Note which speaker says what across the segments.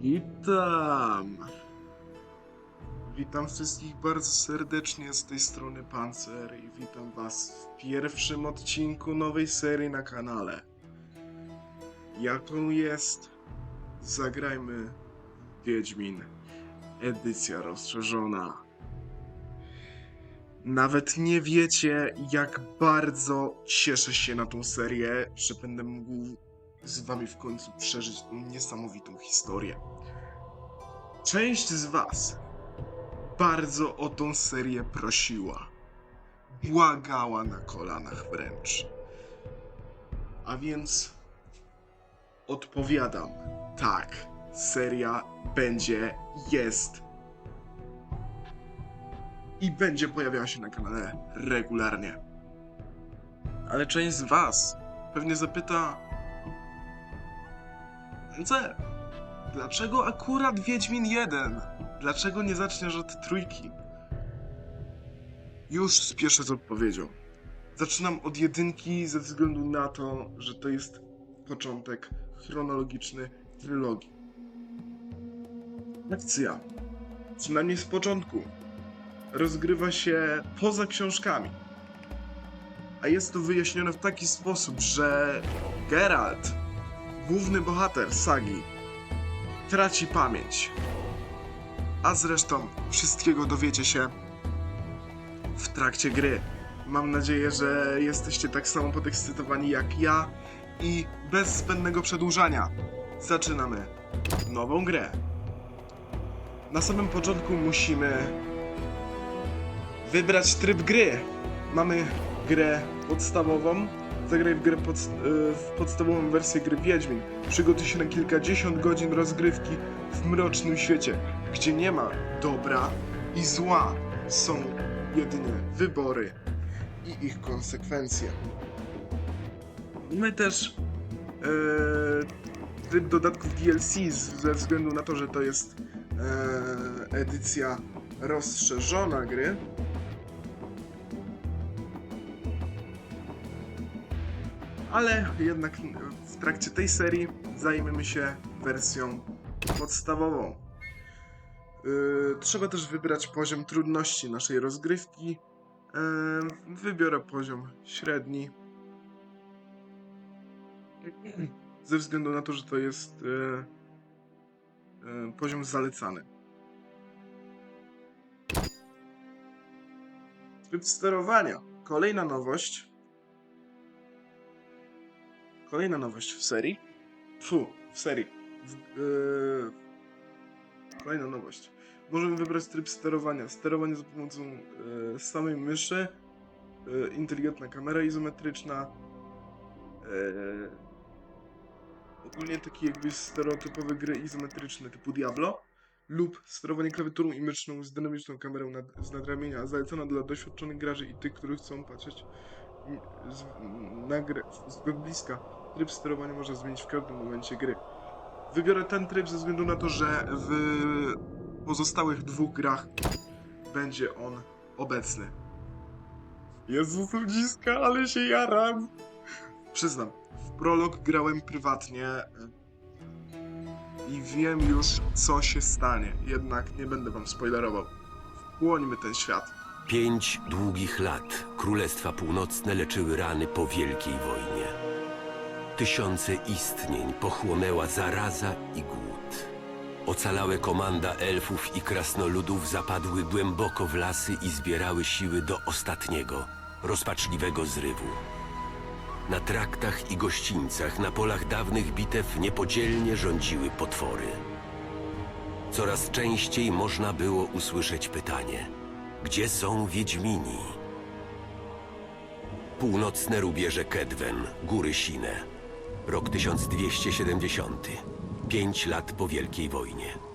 Speaker 1: Witam! Witam wszystkich bardzo serdecznie z tej strony Pancer i witam was w pierwszym odcinku nowej serii na kanale. Jaką jest Zagrajmy Wiedźmin edycja rozszerzona. Nawet nie wiecie, jak bardzo cieszę się na tą serię, że będę mógł z wami w końcu przeżyć tą niesamowitą historię. Część z was bardzo o tą serię prosiła. Błagała na kolanach wręcz. A więc odpowiadam. Tak, seria będzie, jest i będzie pojawiała się na kanale regularnie. Ale część z was pewnie zapyta, NC, dlaczego akurat Wiedźmin 1? Dlaczego nie zaczniesz od trójki? Już spieszę z odpowiedzią. Zaczynam od jedynki ze względu na to, że to jest początek chronologiczny trylogii. Akcja, przynajmniej z początku, rozgrywa się poza książkami. A jest to wyjaśnione w taki sposób, że Geralt, główny bohater sagi, traci pamięć. A zresztą wszystkiego dowiecie się w trakcie gry. Mam nadzieję, że jesteście tak samo podekscytowani jak ja i bez zbędnego przedłużania zaczynamy nową grę. Na samym początku musimy wybrać tryb gry. Mamy grę podstawową. Zagraj w grę y, w podstawową wersję gry Wiedźmin. Przygotuj się na kilkadziesiąt godzin rozgrywki w mrocznym świecie, gdzie nie ma dobra i zła. Są jedynie wybory i ich konsekwencje. Mamy też e, tryb dodatków DLC ze względu na to, że to jest e, edycja rozszerzona gry. Ale jednak w trakcie tej serii zajmiemy się wersją podstawową. Yy, trzeba też wybrać poziom trudności naszej rozgrywki. Yy, wybiorę poziom średni. Ze względu na to, że to jest yy, poziom zalecany. Tryb sterowania. Kolejna nowość. Kolejna nowość w serii. Fu, w serii. W, yy, kolejna nowość. Możemy wybrać tryb sterowania. Sterowanie za pomocą yy, samej myszy. Yy, inteligentna kamera izometryczna. Yy, ogólnie taki jakby stereotypowe gry izometryczne typu Diablo. Lub sterowanie klawiaturą i myszną z dynamiczną kamerą nad, z nadramienia, zalecona dla doświadczonych graczy i tych, którzy chcą patrzeć i- z, na grę z bliska. Tryb sterowania można zmienić w każdym momencie gry. Wybiorę ten tryb ze względu na to, że w pozostałych dwóch grach będzie on obecny. Jezus ludziska, ale się jaram! Przyznam, w prolog grałem prywatnie i wiem już, co się stanie. Jednak nie będę wam spoilerował. Wchłońmy ten świat.
Speaker 2: Pięć długich lat Królestwa Północne leczyły rany po Wielkiej Wojnie. Tysiące istnień pochłonęła zaraza i głód. Ocalałe komanda elfów i krasnoludów zapadły głęboko w lasy i zbierały siły do ostatniego, rozpaczliwego zrywu. Na traktach i gościńcach, na polach dawnych bitew niepodzielnie rządziły potwory. Coraz częściej można było usłyszeć pytanie – gdzie są Wiedźmini? Północne rubieże Kedwen, góry Sine. Rok 1270. Pięć lat po Wielkiej Wojnie.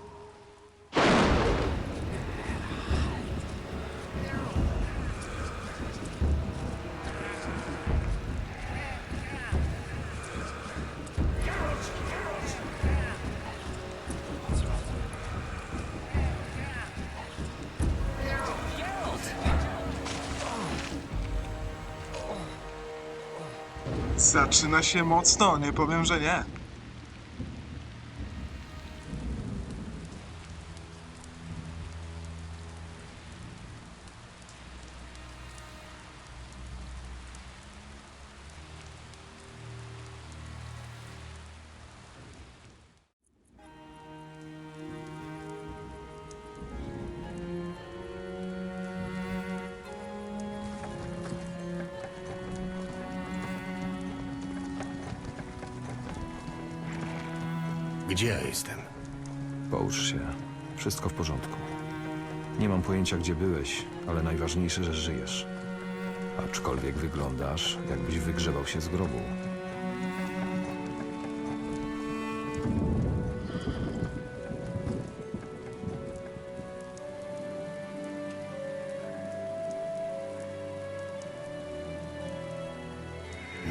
Speaker 1: Zaczyna się mocno, nie powiem, że nie.
Speaker 3: Gdzie ja jestem?
Speaker 4: Połóż się. Wszystko w porządku. Nie mam pojęcia, gdzie byłeś, ale najważniejsze, że żyjesz. Aczkolwiek wyglądasz, jakbyś wygrzebał się z grobu.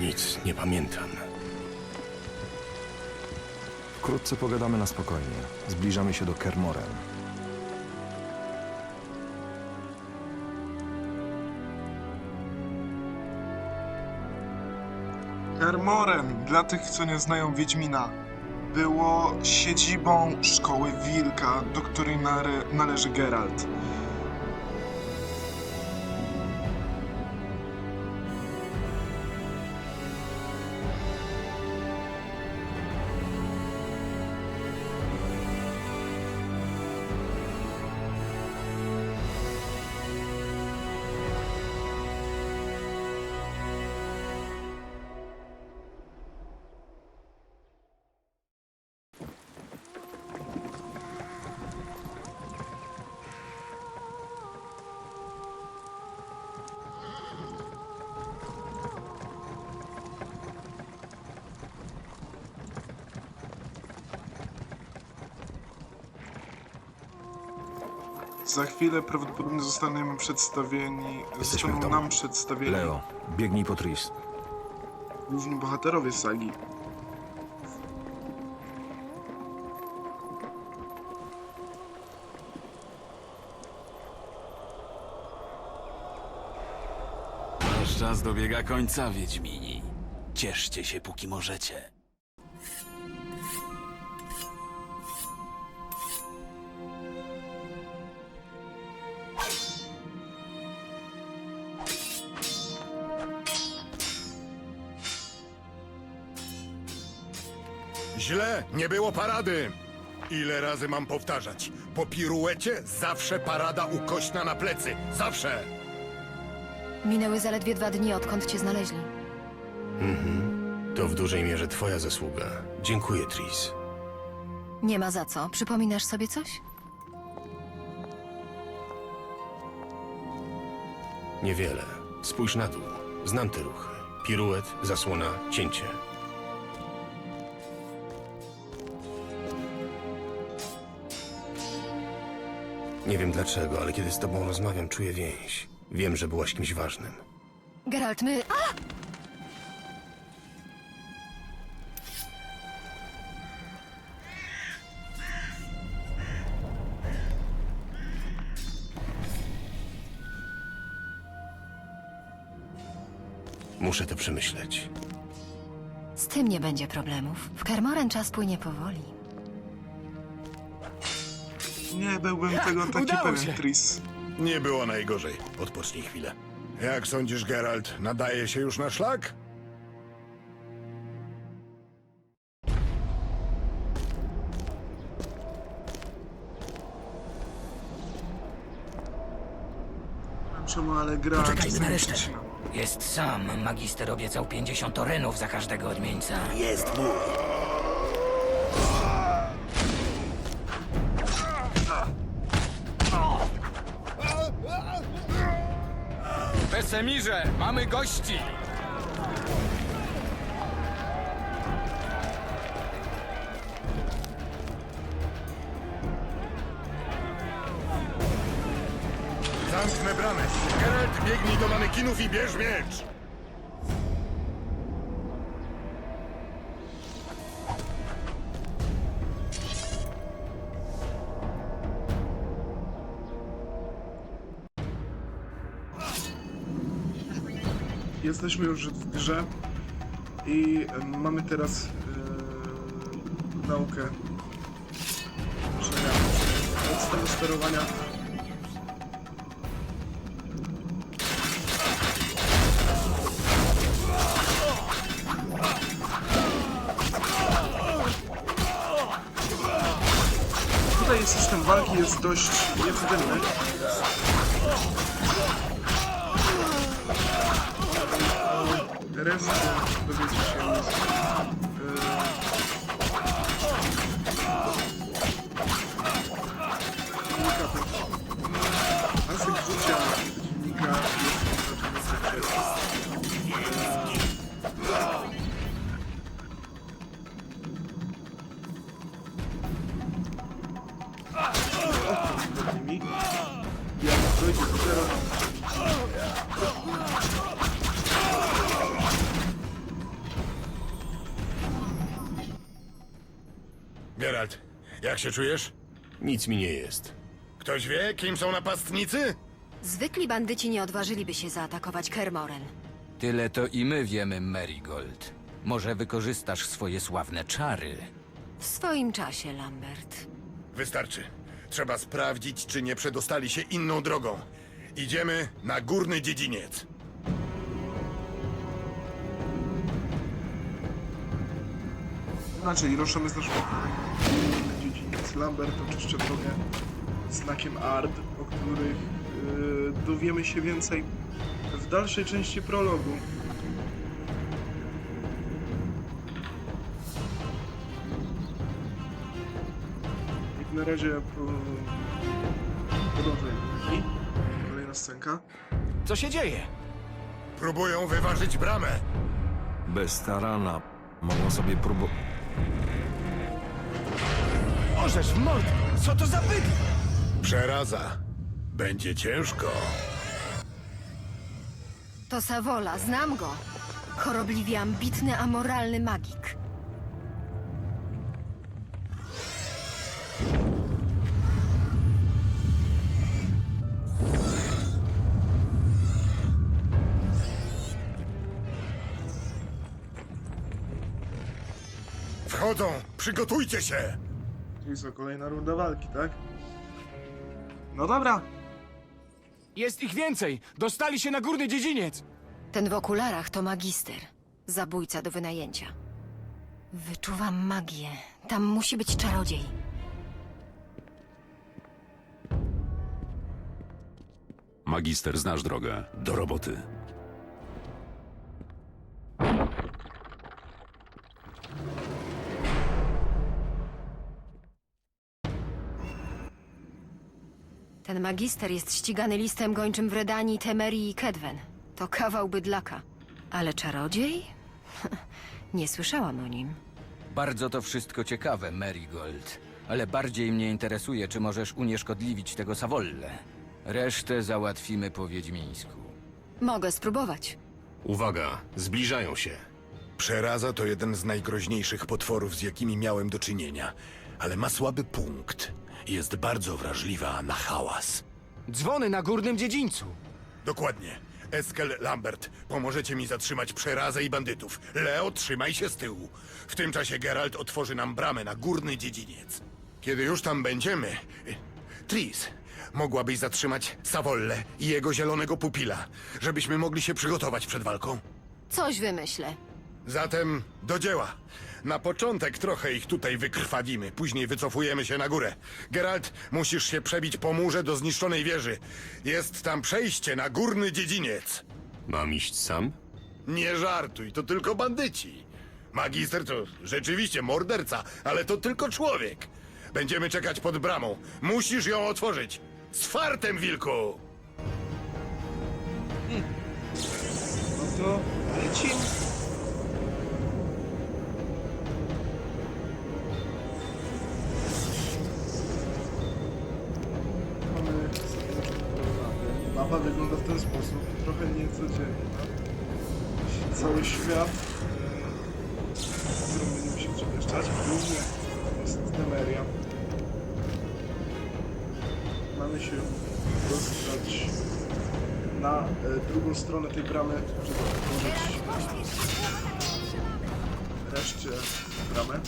Speaker 3: Nic nie pamiętam.
Speaker 4: Wkrótce pogadamy na spokojnie. Zbliżamy się do Kermoren.
Speaker 1: Kermoren, dla tych, co nie znają Wiedźmina, było siedzibą szkoły Wilka, do której nare- należy Geralt. Za chwilę prawdopodobnie zostaniemy przedstawieni, zostaną
Speaker 4: w domu.
Speaker 1: nam przedstawieni
Speaker 4: Leo, biegnij po Tris.
Speaker 1: główni bohaterowie sagi.
Speaker 5: Wasz czas dobiega końca, Wiedźmini. Cieszcie się, póki możecie.
Speaker 6: Źle, nie było parady. Ile razy mam powtarzać? Po piruecie zawsze parada ukośna na plecy. Zawsze!
Speaker 7: Minęły zaledwie dwa dni, odkąd cię znaleźli.
Speaker 3: To w dużej mierze twoja zasługa. Dziękuję, Tris.
Speaker 7: Nie ma za co. Przypominasz sobie coś?
Speaker 3: Niewiele. Spójrz na dół. Znam te ruchy. Piruet, zasłona, cięcie. Nie wiem dlaczego, ale kiedy z tobą rozmawiam, czuję więź. Wiem, że byłaś kimś ważnym.
Speaker 7: Geralt, my... A!
Speaker 3: Muszę to przemyśleć.
Speaker 7: Z tym nie będzie problemów. W Kermoren czas płynie powoli.
Speaker 1: Nie byłbym tego taki
Speaker 5: udało
Speaker 1: pewien. Tris.
Speaker 6: Nie było najgorzej. Odpocznij chwilę. Jak sądzisz, Geralt, nadaje się już na szlak?
Speaker 1: Czemu, ale gra
Speaker 8: Poczekajmy na resztę. Jest sam. Magister obiecał 50 orynów za każdego odmieńca.
Speaker 2: Jest mój.
Speaker 5: Wesemirze, mamy gości!
Speaker 6: Zamknę bramę. Geralt, biegnij do manekinów i bierz miecz.
Speaker 1: Jesteśmy już w grze i mamy teraz e, naukę. Od sterowania Tutaj system walki jest dość Рез добить чимось. Никак. Нас их звучало. Никак, если даже не звучало. Я в итоге все равно.
Speaker 6: Jak się czujesz?
Speaker 3: Nic mi nie jest.
Speaker 6: Ktoś wie, kim są napastnicy?
Speaker 7: Zwykli bandyci nie odważyliby się zaatakować Kermoren.
Speaker 8: Tyle to i my wiemy, Marigold. Może wykorzystasz swoje sławne czary.
Speaker 7: W swoim czasie, Lambert.
Speaker 6: Wystarczy. Trzeba sprawdzić, czy nie przedostali się inną drogą. Idziemy na górny dziedziniec.
Speaker 1: Znaczy, ruszamy z naszą dziedziniec. Lambert oczywiście powie znakiem Ard, o których yy, dowiemy się więcej w dalszej części prologu. Jak na razie po... podążajmy. I kolejna scenka.
Speaker 5: Co się dzieje?
Speaker 6: Próbują wyważyć bramę.
Speaker 4: Bez tarana mogą sobie próbować.
Speaker 5: Orzesz w mord! Co to za bydl?
Speaker 6: Przeraza. Będzie ciężko.
Speaker 7: To Savola, znam go. Chorobliwie ambitny, amoralny magik.
Speaker 6: Wchodzą! Przygotujcie się!
Speaker 1: Czyli co, kolejna runda walki, tak? No dobra.
Speaker 5: Jest ich więcej! Dostali się na górny dziedziniec!
Speaker 7: Ten w okularach to magister. Zabójca do wynajęcia. Wyczuwam magię. Tam musi być czarodziej.
Speaker 9: Magister, znasz drogę. Do roboty.
Speaker 7: Ten magister jest ścigany listem gończym w Redanii, Temerii i Kedwen. To kawał bydlaka. Ale czarodziej? Nie słyszałam o nim.
Speaker 8: Bardzo to wszystko ciekawe, Marigold. Ale bardziej mnie interesuje, czy możesz unieszkodliwić tego Savolle. Resztę załatwimy po wiedźmińsku.
Speaker 7: Mogę spróbować.
Speaker 3: Uwaga, zbliżają się.
Speaker 6: Przeraza to jeden z najgroźniejszych potworów, z jakimi miałem do czynienia, ale ma słaby punkt. Jest bardzo wrażliwa na hałas.
Speaker 5: Dzwony na górnym dziedzińcu!
Speaker 6: Dokładnie. Eskel Lambert, pomożecie mi zatrzymać przerazę i bandytów. Leo, trzymaj się z tyłu. W tym czasie Geralt otworzy nam bramę na górny dziedziniec. Kiedy już tam będziemy... Tris, mogłabyś zatrzymać Savolle i jego zielonego pupila, żebyśmy mogli się przygotować przed walką?
Speaker 7: Coś wymyślę.
Speaker 6: Zatem do dzieła. Na początek trochę ich tutaj wykrwawimy, później wycofujemy się na górę. Geralt, musisz się przebić po murze do zniszczonej wieży. Jest tam przejście na górny dziedziniec.
Speaker 3: Mam iść sam?
Speaker 6: Nie żartuj, to tylko bandyci. Magister to rzeczywiście morderca, ale to tylko człowiek. Będziemy czekać pod bramą. Musisz ją otworzyć. Z fartem, wilku!
Speaker 1: No to lecimy. Wygląda w ten sposób, trochę niecodziennie. Cały świat, e, w którym będziemy się przemieszczać, głównie jest Temeria. Mamy się dostać na e, drugą stronę tej bramy, żeby otworzyć wreszcie bramę.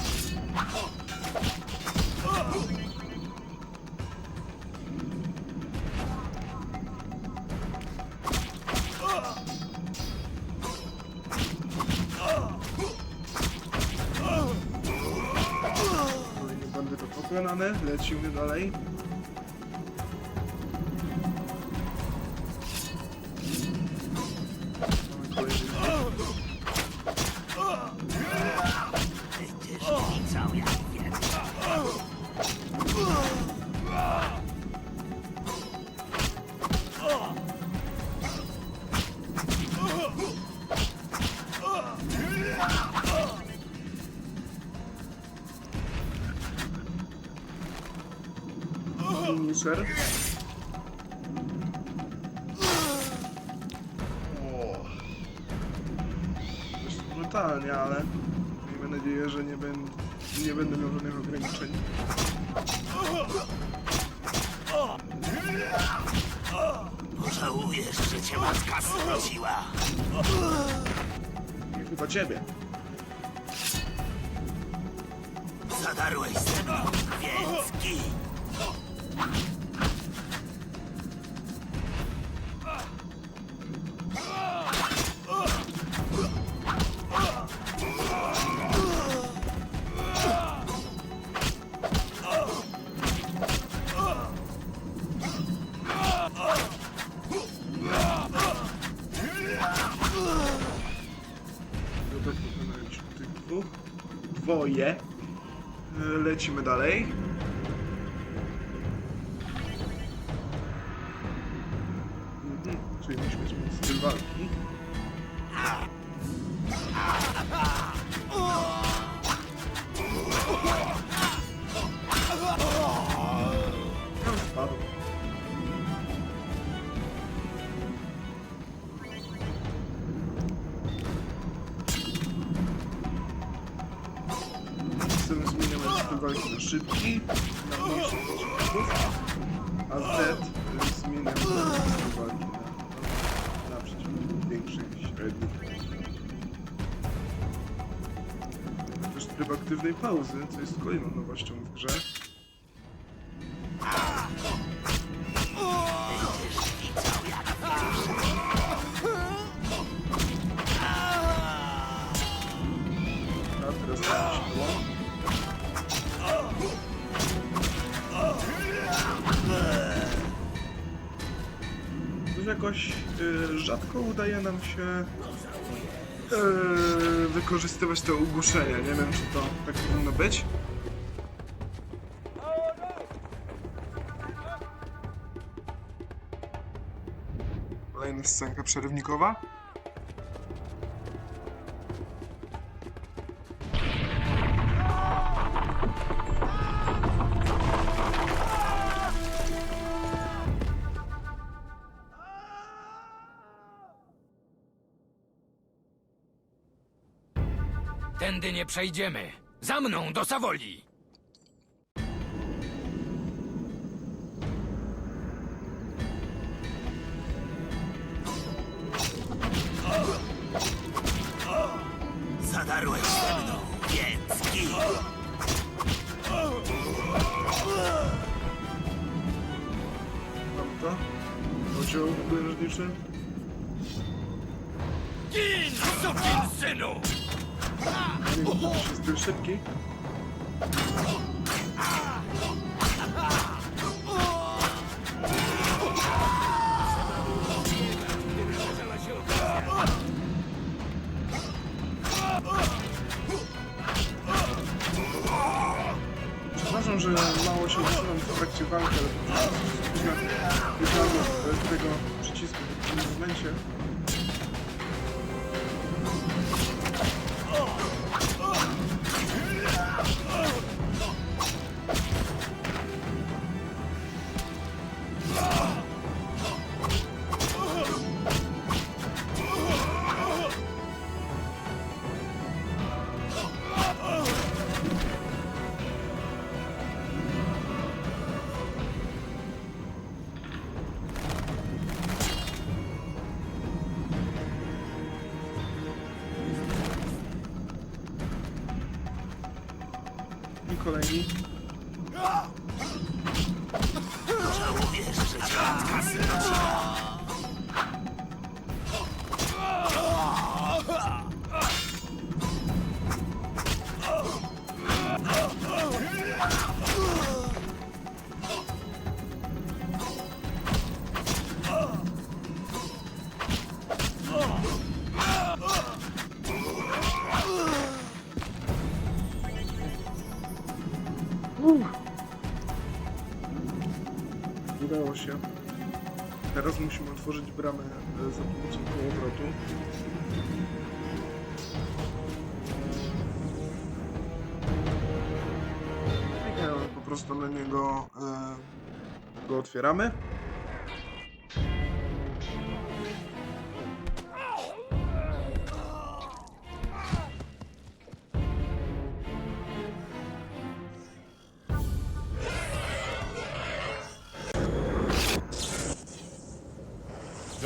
Speaker 1: Pokonany, lecimy dalej. Dość brutalnie, ale miejmy nadzieję, że nie, będę nie będę miał żadnych ograniczeń.
Speaker 5: Pożałujesz, że cię matka zrodziła.
Speaker 1: I chyba ciebie.
Speaker 5: Zadarłeś ze mną, więc gin.
Speaker 1: Dwoje. E, Lecimy dalej. A Z zmienia walki na, na przeciwników większych i średnich. Też tryb aktywnej pauzy, co jest kolejną nowością w grze. Się y, wykorzystywać te ugłuszenia. Nie wiem, czy to tak powinno być. Kolejna scenka przerywnikowa.
Speaker 8: Nie przejdziemy. Za mną do Sawoli!
Speaker 5: Zadarłeś ze mną, więc gin.
Speaker 1: Mam to. Oddział obojętniczy.
Speaker 8: Gin, sukin synu!
Speaker 1: Nie wiem, czy to jest styl szybki. Otworzyć bramę e, za pomocą kołowrotu. E, po prostu na niego e, go otwieramy.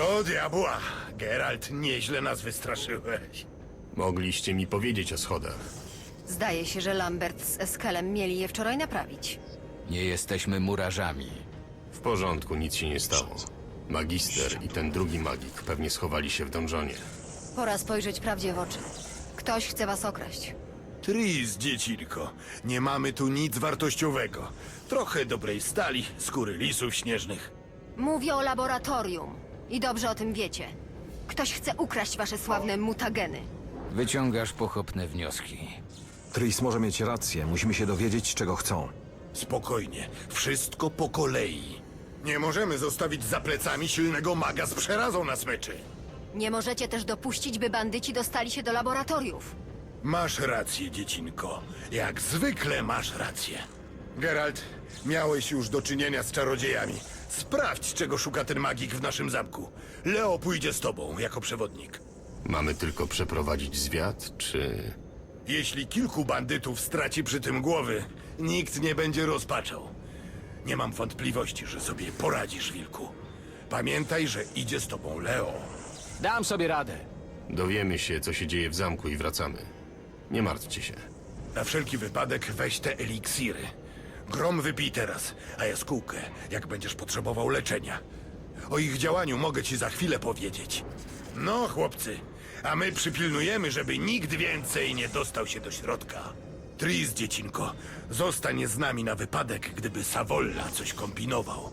Speaker 6: Do diabła! Geralt, nieźle nas wystraszyłeś.
Speaker 3: Mogliście mi powiedzieć o schodach.
Speaker 7: Zdaje się, że Lambert z Eskelem mieli je wczoraj naprawić.
Speaker 8: Nie jesteśmy murarzami.
Speaker 3: W porządku, nic się nie stało. Magister i ten drugi magik pewnie schowali się w donżonie.
Speaker 7: Pora spojrzeć prawdzie w oczy. Ktoś chce was okraść.
Speaker 6: Tris, dziecinko. Nie mamy tu nic wartościowego. Trochę dobrej stali, skóry lisów śnieżnych.
Speaker 7: Mówię o laboratorium. I dobrze o tym wiecie. Ktoś chce ukraść wasze sławne mutageny.
Speaker 8: Wyciągasz pochopne wnioski.
Speaker 4: Tris może mieć rację. Musimy się dowiedzieć, czego chcą.
Speaker 6: Spokojnie, wszystko po kolei. Nie możemy zostawić za plecami silnego maga z przerazą na smyczy.
Speaker 7: Nie możecie też dopuścić, by bandyci dostali się do laboratoriów.
Speaker 6: Masz rację, dziecinko. Jak zwykle masz rację. Geralt, miałeś już do czynienia z czarodziejami. Sprawdź, czego szuka ten magik w naszym zamku. Leo pójdzie z tobą jako przewodnik.
Speaker 3: Mamy tylko przeprowadzić zwiat, czy...
Speaker 6: Jeśli kilku bandytów straci przy tym głowy, nikt nie będzie rozpaczał. Nie mam wątpliwości, że sobie poradzisz, wilku. Pamiętaj, że idzie z tobą Leo.
Speaker 5: Dam sobie radę.
Speaker 3: Dowiemy się, co się dzieje w zamku i wracamy. Nie martwcie się.
Speaker 6: Na wszelki wypadek weź te eliksiry. Grom wypij teraz, a jaskółkę, jak będziesz potrzebował leczenia. O ich działaniu mogę ci za chwilę powiedzieć. No, chłopcy, a my przypilnujemy, żeby nikt więcej nie dostał się do środka. Tris, dziecinko, zostań z nami na wypadek, gdyby Savolla coś kombinował.